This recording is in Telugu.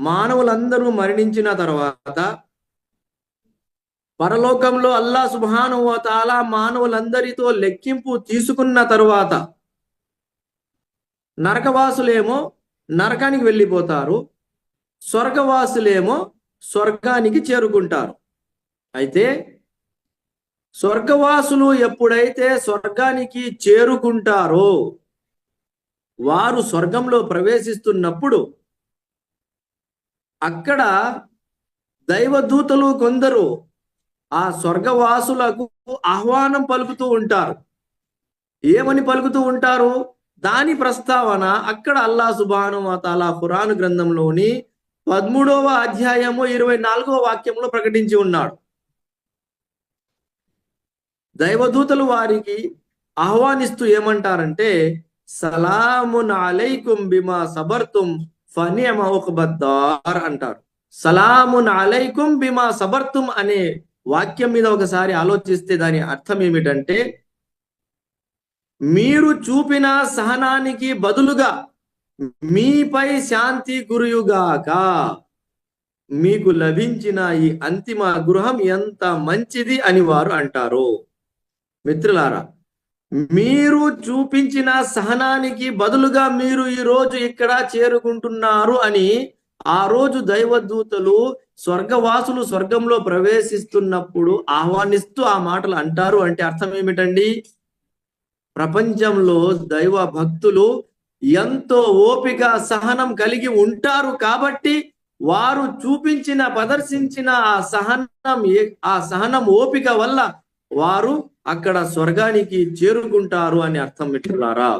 మానవులందరూ మరణించిన తర్వాత పరలోకంలో అల్లా సుబ్హానహు మానవులందరితో లెక్కింపు తీసుకున్న తరువాత నరకవాసులేమో నరకానికి వెళ్ళిపోతారు స్వర్గవాసులేమో స్వర్గానికి చేరుకుంటారు. అయితే స్వర్గవాసులు ఎప్పుడైతే స్వర్గానికి చేరుకుంటారో వారు స్వర్గంలో ప్రవేశిస్తున్నప్పుడు అక్కడ దైవదూతలు కొందరు ఆ స్వర్గవాసులకు ఆహ్వానం పలుకుతూ ఉంటారు. ఏమని పలుకుతూ ఉంటారు? దాని ప్రస్తావన అక్కడ అల్లా సుబాను తాలా ఖురాన్ గ్రంథంలోని పదమూడవ అధ్యాయము ఇరవై నాలుగవ వాక్యంలో ప్రకటించి ఉన్నాడు. దైవదూతలు వారికి ఆహ్వానిస్తూ ఏమంటారంటే సలామున్ అలైకుం బిమా సబర్తుం ఫనియమ ఒకబద్దార్ అంటారు. సలామున్ అలైకుం బిమా సబర్తుం అనే వాక్యం మీద ఒకసారి ఆలోచిస్తే దాని అర్థం ఏమిటంటే మీరు చూపిన సహనానికి బదులుగా మీపై శాంతి గురుయుగాక. మీకు లభించిన ఈ అంతిమ గృహం ఎంత మంచిది అని వారు అంటారు. మిత్రులారా మీరు చూపించిన సహనానికి బదులుగా మీరు ఈ రోజు ఇక్కడ చేరుకుంటున్నారు అని ఆ రోజు దైవదూతలు స్వర్గవాసులు స్వర్గంలో ప్రవేశిస్తున్నప్పుడు ఆహ్వానిస్తూ ఆ మాటలు అంటారు. అంటే అర్థం ఏమిటండి? ప్రపంచంలో దైవ భక్తులు ఎంతో ఓపిక సహనం కలిగి ఉంటారు కాబట్టి వారు చూపించిన ప్రదర్శించిన ఆ సహనం ఆ సహనం ఓపిక వల్ల వారు అక్కడ స్వర్గానికి చేరుకుంటారు అని అర్థం మిత్రులారా?